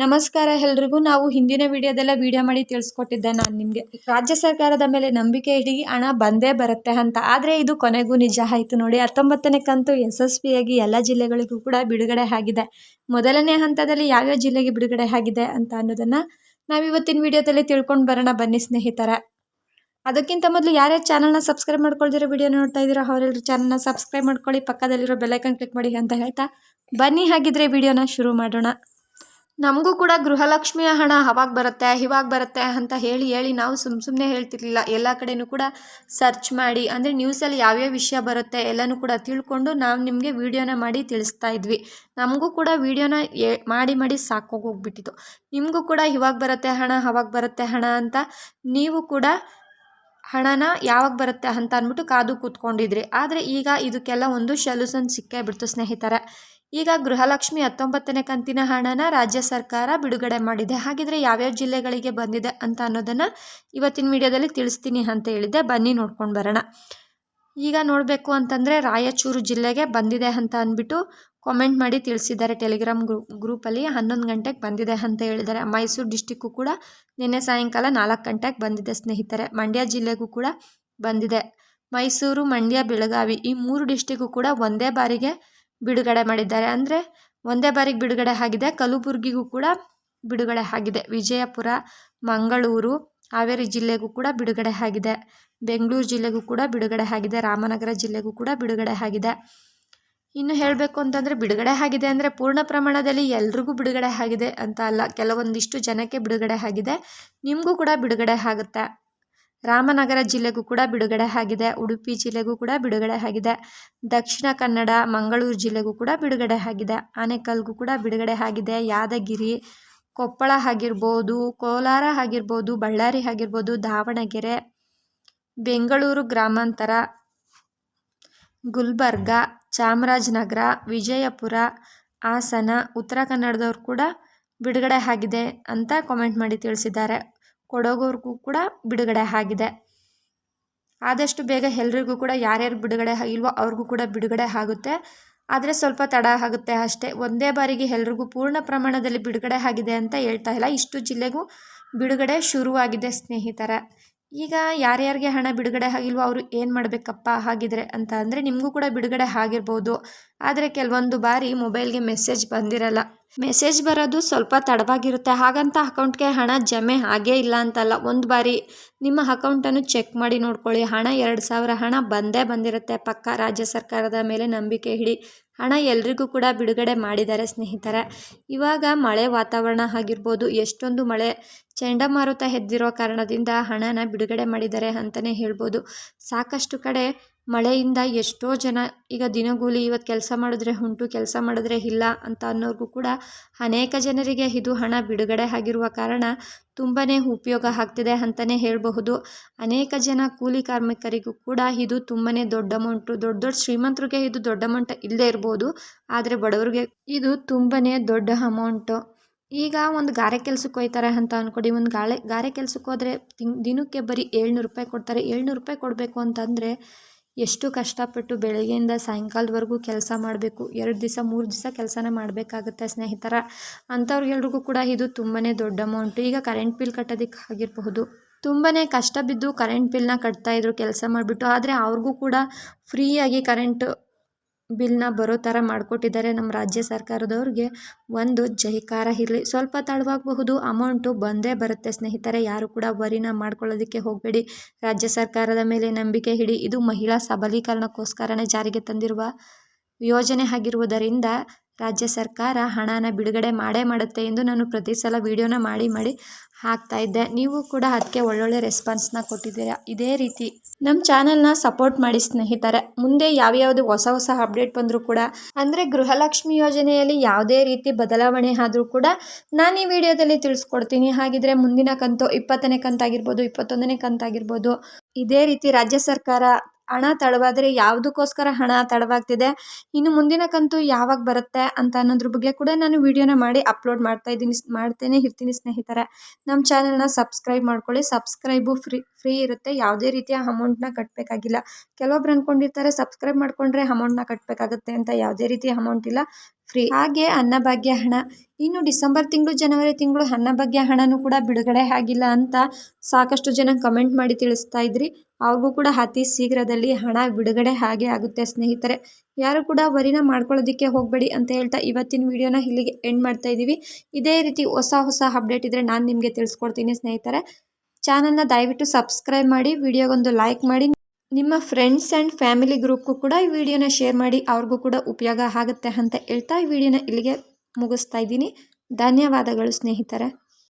ನಮಸ್ಕಾರ ಎಲ್ರಿಗೂ. ನಾವು ಹಿಂದಿನ ವಿಡಿಯೋದೆಲ್ಲ ವಿಡಿಯೋ ಮಾಡಿ ತಿಳಿಸ್ಕೊಟ್ಟಿದ್ದೆ ನಾನು ನಿಮಗೆ. ರಾಜ್ಯ ಸರ್ಕಾರದ ಮೇಲೆ ನಂಬಿಕೆ ಇಡಿ, ಹಣ ಬಂದೇ ಬರುತ್ತೆ ಅಂತ. ಆದರೆ ಇದು ಕೊನೆಗೂ ನಿಜ ಆಯಿತು ನೋಡಿ. ಹತ್ತೊಂಬತ್ತನೇ ಕಂತು ಯಶಸ್ವಿಯಾಗಿ ಎಲ್ಲ ಜಿಲ್ಲೆಗಳಿಗೂ ಕೂಡ ಬಿಡುಗಡೆ ಆಗಿದೆ. ಮೊದಲನೇ ಹಂತದಲ್ಲಿ ಯಾವ್ಯಾವ ಜಿಲ್ಲೆಗೆ ಬಿಡುಗಡೆ ಆಗಿದೆ ಅಂತ ಅನ್ನೋದನ್ನು ನಾವು ಇವತ್ತಿನ ವಿಡಿಯೋದಲ್ಲಿ ತಿಳ್ಕೊಂಡು ಬರೋಣ ಬನ್ನಿ ಸ್ನೇಹಿತರ. ಅದಕ್ಕಿಂತ ಮೊದಲು ಯಾರ್ಯಾರು ಚಾನಲ್ನ ಸಬ್ಸ್ಕ್ರೈಬ್ ಮಾಡ್ಕೊಳ್ದಿರೋ ವಿಡಿಯೋ ನೋಡ್ತಾ ಇದ್ದೀರೋ ಅವರೆಲ್ಲರೂ ಚಾನಲ್ನ ಸಬ್ಸ್ಕ್ರೈಬ್ ಮಾಡ್ಕೊಳ್ಳಿ. ಪಕ್ಕದಲ್ಲಿರೋ ಬೆಲ್ಲೈಕನ್ ಕ್ಲಿಕ್ ಮಾಡಿ ಅಂತ ಹೇಳ್ತಾ ಬನ್ನಿ. ಹಾಗಿದ್ರೆ ವಿಡಿಯೋನ ಶುರು ಮಾಡೋಣ. ನಮಗೂ ಕೂಡ ಗೃಹಲಕ್ಷ್ಮಿಯ ಹಣ ಅವಾಗ ಬರುತ್ತೆ, ಇವಾಗ ಬರುತ್ತೆ ಅಂತ ಹೇಳಿ ಹೇಳಿ ನಾವು ಸುಮ್ಮ ಸುಮ್ಮನೆ ಹೇಳ್ತಿರ್ಲಿಲ್ಲ. ಎಲ್ಲ ಕಡೆನೂ ಕೂಡ ಸರ್ಚ್ ಮಾಡಿ, ಅಂದರೆ ನ್ಯೂಸಲ್ಲಿ ಯಾವ್ಯಾವ ವಿಷಯ ಬರುತ್ತೆ ಎಲ್ಲನೂ ಕೂಡ ತಿಳ್ಕೊಂಡು ನಾವು ನಿಮಗೆ ವೀಡಿಯೋನ ಮಾಡಿ ತಿಳಿಸ್ತಾ ಇದ್ವಿ. ನಮಗೂ ಕೂಡ ವೀಡಿಯೋನ ಮಾಡಿ ಮಾಡಿ ಸಾಕೋಗೋಗ್ಬಿಟ್ಟಿತ್ತು ನಿಮಗೂ ಕೂಡ ಇವಾಗ ಬರುತ್ತೆ ಹಣ, ಅವಾಗ ಬರುತ್ತೆ ಹಣ ಅಂತ ನೀವು ಕೂಡ ಹಣನ ಯಾವಾಗ ಬರುತ್ತೆ ಅಂತ ಅಂದ್ಬಿಟ್ಟು ಕಾದು ಕೂತ್ಕೊಂಡಿದ್ರಿ. ಆದರೆ ಈಗ ಇದಕ್ಕೆಲ್ಲ ಒಂದು ಸೊಲ್ಯೂಷನ್ ಸಿಕ್ಕೇ ಬಿಡ್ತು ಸ್ನೇಹಿತರೆ. ಈಗ ಗೃಹಲಕ್ಷ್ಮಿ ಹತ್ತೊಂಬತ್ತನೇ ಕಂತಿನ ಹಣನ ರಾಜ್ಯ ಸರ್ಕಾರ ಬಿಡುಗಡೆ ಮಾಡಿದೆ. ಹಾಗಿದ್ರೆ ಯಾವ್ಯಾವ ಜಿಲ್ಲೆಗಳಿಗೆ ಬಂದಿದೆ ಅಂತ ಅನ್ನೋದನ್ನು ಇವತ್ತಿನ ವಿಡಿಯೋದಲ್ಲಿ ತಿಳಿಸ್ತೀನಿ ಅಂತ ಹೇಳಿದೆ. ಬನ್ನಿ ನೋಡ್ಕೊಂಡು ಬರೋಣ. ಈಗ ನೋಡಬೇಕು ಅಂತಂದರೆ ರಾಯಚೂರು ಜಿಲ್ಲೆಗೆ ಬಂದಿದೆ ಅಂತ ಅಂದ್ಬಿಟ್ಟು ಕಾಮೆಂಟ್ ಮಾಡಿ ತಿಳಿಸಿದ್ದಾರೆ. ಟೆಲಿಗ್ರಾಮ್ ಗ್ರೂ ಗ್ರೂಪಲ್ಲಿ ಹನ್ನೊಂದು ಗಂಟೆಗೆ ಬಂದಿದೆ ಅಂತ ಹೇಳಿದ್ದಾರೆ. ಮೈಸೂರು ಡಿಸ್ಟಿಕ್ಕು ಕೂಡ ನಿನ್ನೆ ಸಾಯಂಕಾಲ ನಾಲ್ಕು ಗಂಟೆಗೆ ಬಂದಿದೆ ಸ್ನೇಹಿತರೆ. ಮಂಡ್ಯ ಜಿಲ್ಲೆಗೂ ಕೂಡ ಬಂದಿದೆ. ಮೈಸೂರು, ಮಂಡ್ಯ, ಬೆಳಗಾವಿ ಈ ಮೂರು ಡಿಸ್ಟಿಕ್ಕು ಕೂಡ ಒಂದೇ ಬಾರಿಗೆ ಬಿಡುಗಡೆ ಮಾಡಿದ್ದಾರೆ. ಅಂದರೆ ಒಂದೇ ಬಾರಿಗೆ ಬಿಡುಗಡೆ ಆಗಿದೆ. ಕಲಬುರಗಿಗೂ ಕೂಡ ಬಿಡುಗಡೆ ಆಗಿದೆ. ವಿಜಯಪುರ, ಮಂಗಳೂರು, ಹಾವೇರಿ ಜಿಲ್ಲೆಗೂ ಕೂಡ ಬಿಡುಗಡೆ ಆಗಿದೆ. ಬೆಂಗಳೂರು ಜಿಲ್ಲೆಗೂ ಕೂಡ ಬಿಡುಗಡೆ ಆಗಿದೆ. ರಾಮನಗರ ಜಿಲ್ಲೆಗೂ ಕೂಡ ಬಿಡುಗಡೆ ಆಗಿದೆ. ಇನ್ನು ಹೇಳಬೇಕು ಅಂತಂದರೆ ಬಿಡುಗಡೆ ಆಗಿದೆ ಅಂದರೆ ಪೂರ್ಣ ಪ್ರಮಾಣದಲ್ಲಿ ಎಲ್ರಿಗೂ ಬಿಡುಗಡೆ ಆಗಿದೆ ಅಂತ ಅಲ್ಲ. ಕೆಲವೊಂದಿಷ್ಟು ಜನಕ್ಕೆ ಬಿಡುಗಡೆ ಆಗಿದೆ. ನಿಮಗೂ ಕೂಡ ಬಿಡುಗಡೆ ಆಗುತ್ತೆ. ರಾಮನಗರ ಜಿಲ್ಲೆಗೂ ಕೂಡ ಬಿಡುಗಡೆ ಆಗಿದೆ. ಉಡುಪಿ ಜಿಲ್ಲೆಗೂ ಕೂಡ ಬಿಡುಗಡೆ ಆಗಿದೆ. ದಕ್ಷಿಣ ಕನ್ನಡ, ಮಂಗಳೂರು ಜಿಲ್ಲೆಗೂ ಕೂಡ ಬಿಡುಗಡೆ ಆಗಿದೆ. ಆನೆಕಲ್ಗೂ ಕೂಡ ಬಿಡುಗಡೆ ಆಗಿದೆ. ಯಾದಗಿರಿ, ಕೊಪ್ಪಳ ಆಗಿರ್ಬೋದು, ಕೋಲಾರ ಆಗಿರ್ಬೋದು, ಬಳ್ಳಾರಿ ಆಗಿರ್ಬೋದು, ದಾವಣಗೆರೆ, ಬೆಂಗಳೂರು ಗ್ರಾಮಾಂತರ, ಗುಲ್ಬರ್ಗ, ಚಾಮರಾಜನಗರ, ವಿಜಯಪುರ, ಹಾಸನ, ಉತ್ತರ ಕನ್ನಡದವ್ರು ಕೂಡ ಬಿಡುಗಡೆ ಆಗಿದೆ ಅಂತ ಕಾಮೆಂಟ್ ಮಾಡಿ ತಿಳಿಸಿದ್ದಾರೆ. ಕೊಡಗೋರ್ಗೂ ಕೂಡ ಬಿಡುಗಡೆ ಆಗಿದೆ. ಆದಷ್ಟು ಬೇಗ ಎಲ್ರಿಗೂ ಕೂಡ ಯಾರ್ಯಾರು ಬಿಡುಗಡೆ ಆಗಿಲ್ವೋ ಅವ್ರಿಗೂ ಕೂಡ ಬಿಡುಗಡೆ ಆಗುತ್ತೆ. ಆದರೆ ಸ್ವಲ್ಪ ತಡ ಆಗುತ್ತೆ ಅಷ್ಟೇ. ಒಂದೇ ಬಾರಿಗೆ ಎಲ್ರಿಗೂ ಪೂರ್ಣ ಪ್ರಮಾಣದಲ್ಲಿ ಬಿಡುಗಡೆ ಆಗಿದೆ ಅಂತ ಹೇಳ್ತಾ ಇಲ್ಲ. ಇಷ್ಟು ಜಿಲ್ಲೆಗೂ ಬಿಡುಗಡೆ ಶುರುವಾಗಿದೆ ಸ್ನೇಹಿತರ. ಈಗ ಯಾರ್ಯಾರಿಗೆ ಹಣ ಬಿಡುಗಡೆ ಆಗಿಲ್ವೋ ಅವರು ಏನು ಮಾಡಬೇಕಪ್ಪ ಹಾಗಿದ್ರೆ ಅಂತ ಅಂದರೆ ನಿಮಗೂ ಕೂಡ ಬಿಡುಗಡೆ ಆಗಿರ್ಬೋದು. ಆದರೆ ಕೆಲವೊಂದು ಬಾರಿ ಮೊಬೈಲ್ಗೆ ಮೆಸೇಜ್ ಬಂದಿರಲ್ಲ. ಮೆಸೇಜ್ ಬರೋದು ಸ್ವಲ್ಪ ತಡವಾಗಿರುತ್ತೆ. ಹಾಗಂತ ಅಕೌಂಟ್ಗೆ ಹಣ ಜಮೆ ಆಗೇ ಇಲ್ಲ ಅಂತಲ್ಲ. ಒಂದು ಬಾರಿ ನಿಮ್ಮ ಅಕೌಂಟನ್ನು ಚೆಕ್ ಮಾಡಿ ನೋಡ್ಕೊಳ್ಳಿ. ಹಣ ಎರಡು ಸಾವಿರ ಹಣ ಬಂದೇ ಬಂದಿರುತ್ತೆ. ಪಕ್ಕ ರಾಜ್ಯ ಸರ್ಕಾರದ ಮೇಲೆ ನಂಬಿಕೆ ಹಿಡಿ ಹಣ ಎಲ್ರಿಗೂ ಕೂಡ ಬಿಡುಗಡೆ ಮಾಡಿದ್ದಾರೆ ಸ್ನೇಹಿತರೆ. ಇವಾಗ ಮಳೆ ವಾತಾವರಣ ಆಗಿರ್ಬೋದು, ಎಷ್ಟೊಂದು ಮಳೆ ಚಂಡಮಾರುತ ಎದ್ದಿರೋ ಕಾರಣದಿಂದ ಹಣನ ಬಿಡುಗಡೆ ಮಾಡಿದ್ದಾರೆ ಅಂತಲೇ ಹೇಳ್ಬೋದು. ಸಾಕಷ್ಟು ಕಡೆ ಮಳೆಯಿಂದ ಎಷ್ಟೋ ಜನ ಈಗ ದಿನಗೂಲಿ ಇವತ್ತು ಕೆಲಸ ಮಾಡಿದ್ರೆ ಉಂಟು, ಕೆಲಸ ಮಾಡಿದ್ರೆ ಇಲ್ಲ ಅಂತ ಅನ್ನೋರ್ಗೂ ಕೂಡ ಅನೇಕ ಜನರಿಗೆ ಇದು ಹಣ ಬಿಡುಗಡೆ ಆಗಿರುವ ಕಾರಣ ತುಂಬಾ ಉಪಯೋಗ ಆಗ್ತಿದೆ ಅಂತಲೇ ಹೇಳಬಹುದು. ಅನೇಕ ಜನ ಕೂಲಿ ಕಾರ್ಮಿಕರಿಗೂ ಕೂಡ ಇದು ತುಂಬಾ ದೊಡ್ಡ ಅಮೌಂಟು. ದೊಡ್ಡ ದೊಡ್ಡ ಶ್ರೀಮಂತರಿಗೆ ಇದು ದೊಡ್ಡ ಅಮೌಂಟ್ ಇಲ್ಲದೇ ಇರ್ಬೋದು, ಆದರೆ ಬಡವರಿಗೆ ಇದು ತುಂಬಾ ದೊಡ್ಡ ಅಮೌಂಟು. ಈಗ ಒಂದು ಗಾರೆ ಕೆಲಸಕ್ಕೆ ಹೋಯ್ತಾರೆ ಅಂತ ಅಂದ್ಕೊಡಿ ಒಂದು ಗಾಳೆ, ಗಾರೆ ಕೆಲಸಕ್ಕೆ ಹೋದರೆ ದಿನಕ್ಕೆ ಬರೀ ಏಳ್ನೂರು ರೂಪಾಯಿ ಕೊಡ್ತಾರೆ. ಏಳ್ನೂರು ರೂಪಾಯಿ ಕೊಡಬೇಕು ಅಂತಂದರೆ ಎಷ್ಟು ಕಷ್ಟಪಟ್ಟು ಬೆಳಗ್ಗೆಯಿಂದ ಸಾಯಂಕಾಲದವರೆಗೂ ಕೆಲಸ ಮಾಡಬೇಕು, ಎರಡು ದಿವಸ, ಮೂರು ದಿವಸ ಕೆಲಸನ ಮಾಡಬೇಕಾಗುತ್ತೆ ಸ್ನೇಹಿತರ. ಅಂಥವ್ರಿಗೆಲ್ರಿಗೂ ಕೂಡ ಇದು ತುಂಬಾ ದೊಡ್ಡ ಅಮೌಂಟು ಈಗ ಕರೆಂಟ್ ಬಿಲ್ ಕಟ್ಟೋದಕ್ಕೆ ಆಗಿರಬಹುದು. ತುಂಬಾ ಕಷ್ಟ ಬಿದ್ದು ಕರೆಂಟ್ ಬಿಲ್ನ ಕಟ್ತಾಯಿದ್ರು ಕೆಲಸ ಮಾಡಿಬಿಟ್ಟು, ಆದರೆ ಅವ್ರಿಗೂ ಕೂಡ ಫ್ರೀಯಾಗಿ ಕರೆಂಟ್ ಬಿಲ್ನ ಬರೋ ಥರ ಮಾಡಿಕೊಟ್ಟಿದ್ದಾರೆ ನಮ್ಮ ರಾಜ್ಯ ಸರ್ಕಾರದವ್ರಿಗೆ. ಒಂದು ಜೈಕಾರ ಇರಲಿ. ಸ್ವಲ್ಪ ತಡವಾಗಬಹುದು ಅಮೌಂಟು ಬಂದೇ ಬರುತ್ತೆ ಸ್ನೇಹಿತರೆ. ಯಾರು ಕೂಡ ವರಿನ ಮಾಡ್ಕೊಳ್ಳೋದಕ್ಕೆ ಹೋಗಬೇಡಿ. ರಾಜ್ಯ ಸರ್ಕಾರದ ಮೇಲೆ ನಂಬಿಕೆ ಹಿಡಿ ಇದು ಮಹಿಳಾ ಸಬಲೀಕರಣಕ್ಕೋಸ್ಕರನೇ ಜಾರಿಗೆ ತಂದಿರುವ ಯೋಜನೆ ಆಗಿರುವುದರಿಂದ ರಾಜ್ಯ ಸರ್ಕಾರ ಹಣನ ಬಿಡುಗಡೆ ಮಾಡೇ ಮಾಡುತ್ತೆ ಎಂದು ನಾನು ಪ್ರತಿ ಸಲ ವೀಡಿಯೋನ ಮಾಡಿ ಮಾಡಿ ಹಾಕ್ತಾ ಇದ್ದೆ. ನೀವು ಕೂಡ ಅದಕ್ಕೆ ಒಳ್ಳೊಳ್ಳೆ ರೆಸ್ಪಾನ್ಸ್ನ ಕೊಟ್ಟಿದ್ದೀರಾ? ಇದೇ ರೀತಿ ನಮ್ಮ ಚಾನಲ್ನ ಸಪೋರ್ಟ್ ಮಾಡಿ ಸ್ನೇಹಿತರೆ. ಮುಂದೆ ಯಾವ್ಯಾವುದು ಹೊಸ ಹೊಸ ಅಪ್ಡೇಟ್ ಬಂದರೂ ಕೂಡ, ಅಂದರೆ ಗೃಹಲಕ್ಷ್ಮಿ ಯೋಜನೆಯಲ್ಲಿ ಯಾವುದೇ ರೀತಿ ಬದಲಾವಣೆ ಆದರೂ ಕೂಡ ನಾನು ಈ ವಿಡಿಯೋದಲ್ಲಿ ತಿಳಿಸ್ಕೊಡ್ತೀನಿ. ಹಾಗಿದ್ರೆ ಮುಂದಿನ ಕಂತು ಇಪ್ಪತ್ತನೇ ಕಂತಾಗಿರ್ಬೋದು, ಇಪ್ಪತ್ತೊಂದನೇ ಕಂತಾಗಿರ್ಬೋದು. ಇದೇ ರೀತಿ ರಾಜ್ಯ ಸರ್ಕಾರ ಹಣ ತಡವಾದರೆ ಯಾವುದಕ್ಕೋಸ್ಕರ ಹಣ ತಡವಾಗ್ತಿದೆ, ಇನ್ನು ಮುಂದಿನ ಕಂತು ಯಾವಾಗ ಬರುತ್ತೆ ಅಂತ ಅನ್ನೋದ್ರ ಬಗ್ಗೆ ಕೂಡ ನಾನು ವಿಡಿಯೋನ ಮಾಡಿ ಅಪ್ಲೋಡ್ ಮಾಡ್ತಾ ಇದ್ದೀನಿ ಮಾಡ್ತೇನೆ, ಇರ್ತೀನಿ ಸ್ನೇಹಿತರೆ. ನಮ್ಮ ಚಾನಲ್ನ ಸಬ್ಸ್ಕ್ರೈಬ್ ಮಾಡ್ಕೊಳ್ಳಿ. ಸಬ್ಸ್ಕ್ರೈಬು ಫ್ರೀ ಫ್ರೀ ಇರುತ್ತೆ. ಯಾವುದೇ ರೀತಿಯ ಅಮೌಂಟ್ನ ಕಟ್ಟಬೇಕಾಗಿಲ್ಲ ಕೆಲವೊಬ್ರು ಅಂದ್ಕೊಂಡಿರ್ತಾರೆ ಸಬ್ಸ್ಕ್ರೈಬ್ ಮಾಡಿಕೊಂಡ್ರೆ ಅಮೌಂಟ್ನ ಕಟ್ಟಬೇಕಾಗತ್ತೆ ಅಂತ. ಯಾವುದೇ ರೀತಿಯ ಅಮೌಂಟ್ ಇಲ್ಲ. ಫ್ರೀ. ಹಾಗೆ ಅನ್ನಭಾಗ್ಯ ಹಣ. ಇನ್ನು ಡಿಸೆಂಬರ್ ತಿಂಗಳು, ಜನವರಿ ತಿಂಗಳು ಅನ್ನಭಾಗ್ಯ ಹಣನೂ ಕೂಡ ಬಿಡುಗಡೆ ಆಗಿಲ್ಲ ಅಂತ ಸಾಕಷ್ಟು ಜನ ಕಮೆಂಟ್ ಮಾಡಿ ತಿಳಿಸ್ತಾ ಇದ್ರಿ. ಅವ್ರಿಗೂ ಕೂಡ ಅತಿ ಶೀಘ್ರದಲ್ಲಿ ಹಣ ಬಿಡುಗಡೆ ಹಾಗೆ ಆಗುತ್ತೆ ಸ್ನೇಹಿತರೆ. ಯಾರು ಕೂಡ ವರಿನ ಮಾಡ್ಕೊಳ್ಳೋದಕ್ಕೆ ಹೋಗಬೇಡಿ ಅಂತ ಹೇಳ್ತಾ ಇವತ್ತಿನ ವಿಡಿಯೋನ ಇಲ್ಲಿಗೆ ಎಂಡ್ ಮಾಡ್ತಾ ಇದ್ದೀವಿ. ಇದೇ ರೀತಿ ಹೊಸ ಹೊಸ ಅಪ್ಡೇಟ್ ಇದ್ದರೆ ನಾನು ನಿಮಗೆ ತಿಳಿಸ್ಕೊಡ್ತೀನಿ ಸ್ನೇಹಿತರೆ. ಚಾನಲ್ನ ದಯವಿಟ್ಟು ಸಬ್ಸ್ಕ್ರೈಬ್ ಮಾಡಿ, ವಿಡಿಯೋಗೊಂದು ಲೈಕ್ ಮಾಡಿ. ನಿಮ್ಮ ಫ್ರೆಂಡ್ಸ್ ಆ್ಯಂಡ್ ಫ್ಯಾಮಿಲಿ ಗ್ರೂಪ್ಗೂ ಕೂಡ ಈ ವಿಡಿಯೋನ ಶೇರ್ ಮಾಡಿ ಅವ್ರಿಗೂ ಕೂಡ ಉಪಯೋಗ ಆಗುತ್ತೆ ಅಂತ ಹೇಳ್ತಾ ಈ ವಿಡಿಯೋನ ಇಲ್ಲಿಗೆ ಮುಗಿಸ್ತಾ ಇದ್ದೀನಿ. ಧನ್ಯವಾದಗಳು ಸ್ನೇಹಿತರೆ.